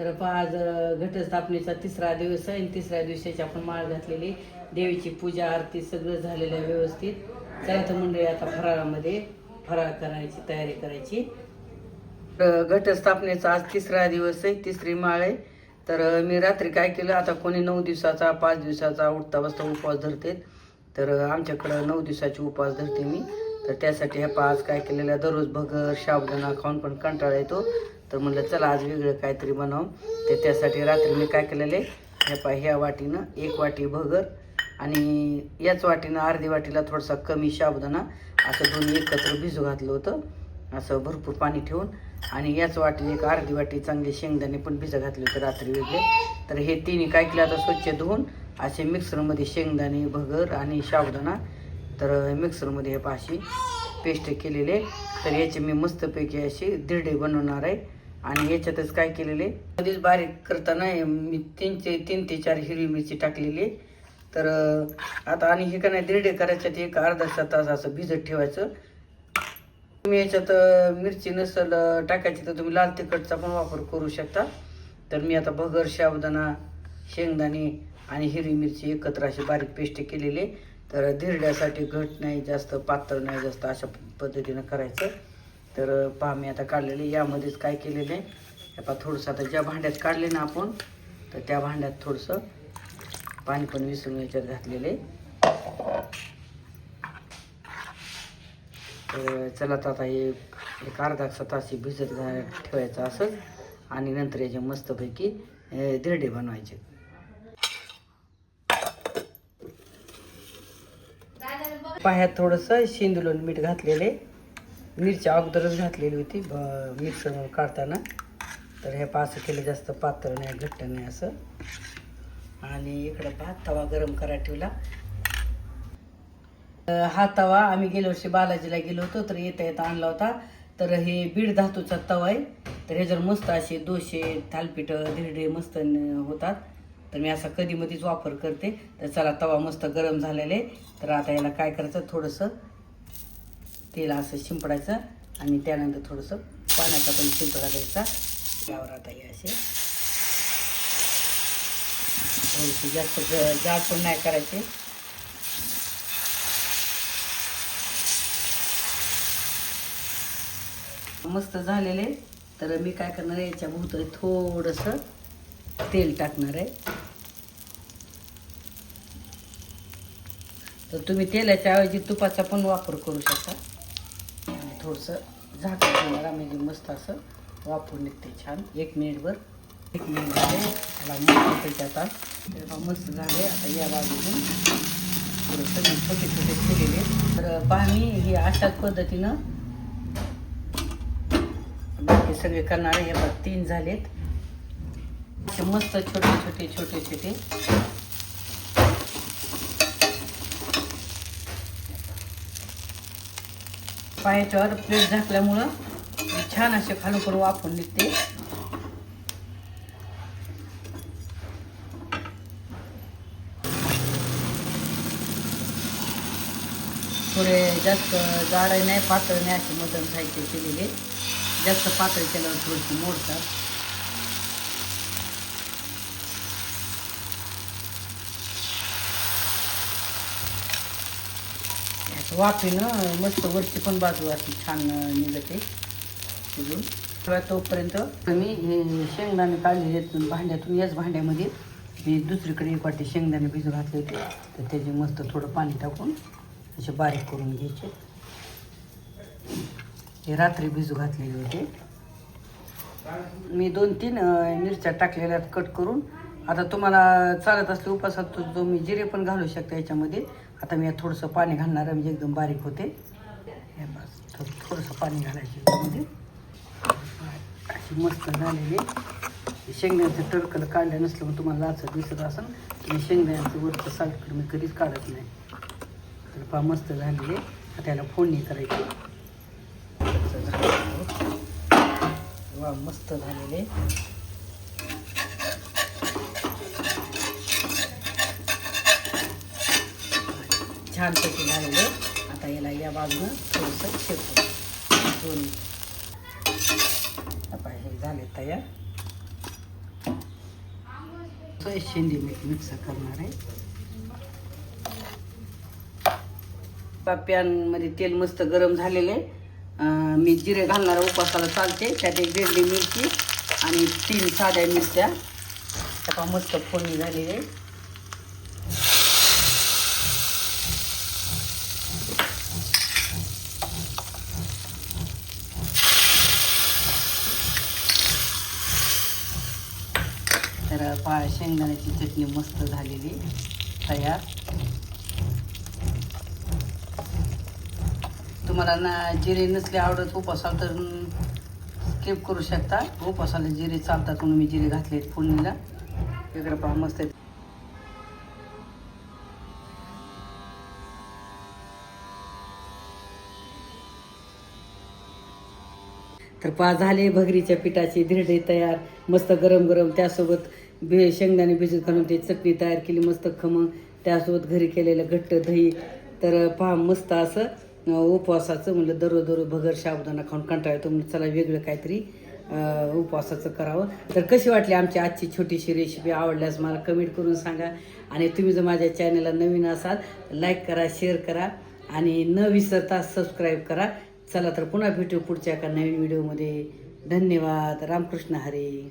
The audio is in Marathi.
तर पहा, आज घटस्थापनेचा तिसरा दिवस आहे आणि तिसऱ्या दिवसाची आपण माळ घातलेली देवीची पूजा आरती सगळं झालेलं आहे व्यवस्थित. चला तर मंडळी आता फराळामध्ये फराळ करायची तयारी करायची. घटस्थापनेचा आज तिसरा दिवस आहे तिसरी माळ आहे. तर मी रात्री काय केलं आता कोणी नऊ दिवसाचा पाच दिवसाचा उठता बसता उपवास धरते तर आमच्याकडं नऊ दिवसाची उपवास धरते मी. तर त्यासाठी ह्या पाच काय केलेल्या दररोज भगर शाबदाना खाऊन पण कंटाळा येतो. तर म्हणलं चला आज वेगळं काहीतरी बनव. तर त्यासाठी रात्री मी काय केलेले ह्या पा ह्या वाटीनं एक वाटी भगर आणि याच वाटीनं अर्धी वाटीला थोडासा कमी शाबदाना असं दोन्ही एकत्र भिजू घातलं होतं. असं भरपूर पाणी ठेवून आणि याच वाटी एक अर्धी वाटी चांगले शेंगदाणे पण भिजं घातले होते रात्री वेगळे. तर हे तिन्ही काय केलं आता स्वच्छ धुवून असे मिक्सरमध्ये शेंगदाणे भगर आणि शाबदाणा तर मिक्सरमध्ये हे पाशी पेस्ट केलेले तर याचे मी मस्तपैकी असे दिरडे बनवणार आहे. आणि याच्यातच काय केलेले? मध्येच बारीक करताना मी तीन ते तीन ते चार हिरवी मिरची टाकलेली. तर आता आणि हे का नाही दिरडे करायच्यात एक अर्धा तास असं भिजत ठेवायचं. तुम्ही याच्यात मिरची नसल टाकायची तर तुम्ही लाल तिखटचा पण वापर करू शकता. तर मी आता भगर शाबदाना शेंगदाणे आणि हिरवी मिरची एकत्र अशी बारीक पेस्ट केलेली. आहे. तर धिरड्यासाठी घट नाही जास्त पातळ नाही जास्त अशा पद्धतीनं करायचं. तर पहा मी आता काढलेले यामध्येच काय केलेले आहे. हे पहा थोडंसं आता ज्या भांड्यात काढले ना आपण तर त्या भांड्यात थोडंसं पाणी पण विसरून याच्यात घातलेले. तर चला तर आता हे एक अर्धा एक तास भिजत घा- ठेवायचं असं. आणि नंतर याचे मस्तपैकी धिरडे बनवायचे. पाह्यात थोडंसं शेंदुलन मीठ घातलेले. मिरची अगोदरच घातलेली होती ब- काढताना. तर हे पा असं केलं जास्त पातळ नाही घट्ट नाही असं. आणि इकडं पहा तवा गरम करा ठेवला. हा तवा आम्ही गेल्या वर्षी बालाजीला गेलो होतो तर येता येता आणला होता. तर हे बीड धातूचा तवा आहे. तर ह्याच्यावर मस्त असे दोशे थालपीठं धिरडे मस्त न- होतात. तर मी असा कधी मधीच वापर करते. तर चला तवा मस्त गरम झालेले तर आता याला काय करायचं? थोडंसं तेल असं शिंपडायचं आणि त्यानंतर थोडंसं पाण्याचा पण शिंपडा द्यायचा. यावर आता हे असे. थोडीशी जास्त जाड पण नाही करायचे. मस्त झालेले. तर मी काय करणार आहे याच्या भोवतळी थोडंसं तेल टाकणार आहे. तर तुम्ही तेलाच्या ऐवजी तुपाचा पण वापर करू शकता. थोडंसं झाकण ठेवणार म्हणजे मस्त असं वापरून निघते छान. एक मिनिटभर एक मिनिट झाले. त्याला मस्त आता. मस्त झाले. आता या बाजूने. थोडंसं मी छोटे छोटे केलेले तर पाणी मी हे अशाच पद्धतीनं बाकी सगळे करणारे हे बघ तीन झालेत. मस्त छोटे छोटे छोटे छोटे. पायाच्यावर प्लेट झाकल्यामुळं छान असे खालून करून वाफून निघते. थोडे जास्त जाड नाही पातळ नाही असे मदन साहित्य केलेले जास्त पातळ केल्यावर थोडीशी मोडतात. वाफेनं मस्त वरची पण बाजू अशी छान निघते. शिजून. तेव्हा तोपर्यंत मी हे शेंगदाणे काढलेले भांड्यातून याच भांड्यामध्ये मी दुसरीकडे एक वाटी शेंगदाणे भिजू घातले होते. तर त्याचे मस्त थोडं पाणी टाकून असे बारीक करून घ्यायचे. हे रात्री भिजू घातलेले होते. मी दोन तीन मिरच्या टाकलेल्या कट करून. आता तुम्हाला चालत असले उपासात तो जिरे पण घालू शकता याच्यामध्ये. आता मी थोडंसं पाणी घालणार आहे म्हणजे एकदम बारीक होते. हे बस थोडं थोडंसं पाणी घालायचं याच्यामध्ये. अशी मस्त झालेली. शेंगदाण्याचं टरकल काढलं नसलं मग तुम्हाला लाचत दिसत असेल तुम्ही शेंगदाण्याचं वरचं सालकड मी कधीच काढत नाही. तर पहा मस्त झालेली. आता याला फोडणी करायची. झालं. वा मस्त झालेले. छानपैकी झालेलं आता याला या बाजूनं थोडंसं शेकू दोन आता हे झाले तयार. शेंदी मीठ मिक्स करणार आहे. पॅनमध्ये तेल मस्त गरम झालेलं आहे. मी जिरे घालणार उपासाला चालते. त्यात एक वेगळी मिरची आणि तीन साध्या मिरच्या. त्याचा मस्त फोडणी झालेली आहे. तर शेंगदाण्याची चटणी मस्त झालेली तयार. तुम्हाला ना जिरे नसले आवडत उपासाला तर स्किप करू शकता. उपासाला जिरे चालतात म्हणून मी जिरे घातलेत फोडणीला. इकडे पहा मस्त आहे. तर पा झाले भगरीच्या पिठाची धिरडे तयार. मस्त गरम गरम त्यासोबत भे शेंगदाणे भिजत घालून ते चटणी तयार केली मस्त खमंग त्यासोबत घरी केलेलं घट्ट दही. तर पहा मस्त असं उपवासाचं म्हणलं दररोज दररोज भगर साबुदाणा खाऊन कंटाळा येतो म्हणलं चला वेगळं काहीतरी उपवासाचं करावं. तर कशी वाटली आमची आजची छोटीशी रेसिपी आवडल्यास मला कमेंट करून सांगा. आणि तुम्ही जर माझ्या चॅनलला नवीन असाल लाईक करा शेअर करा. आणि न विसरता सबस्क्राईब करा. चला तर पुन्हा भेटू पुढच्या एका नवीन व्हिडिओमध्ये धन्यवाद. रामकृष्ण हरे.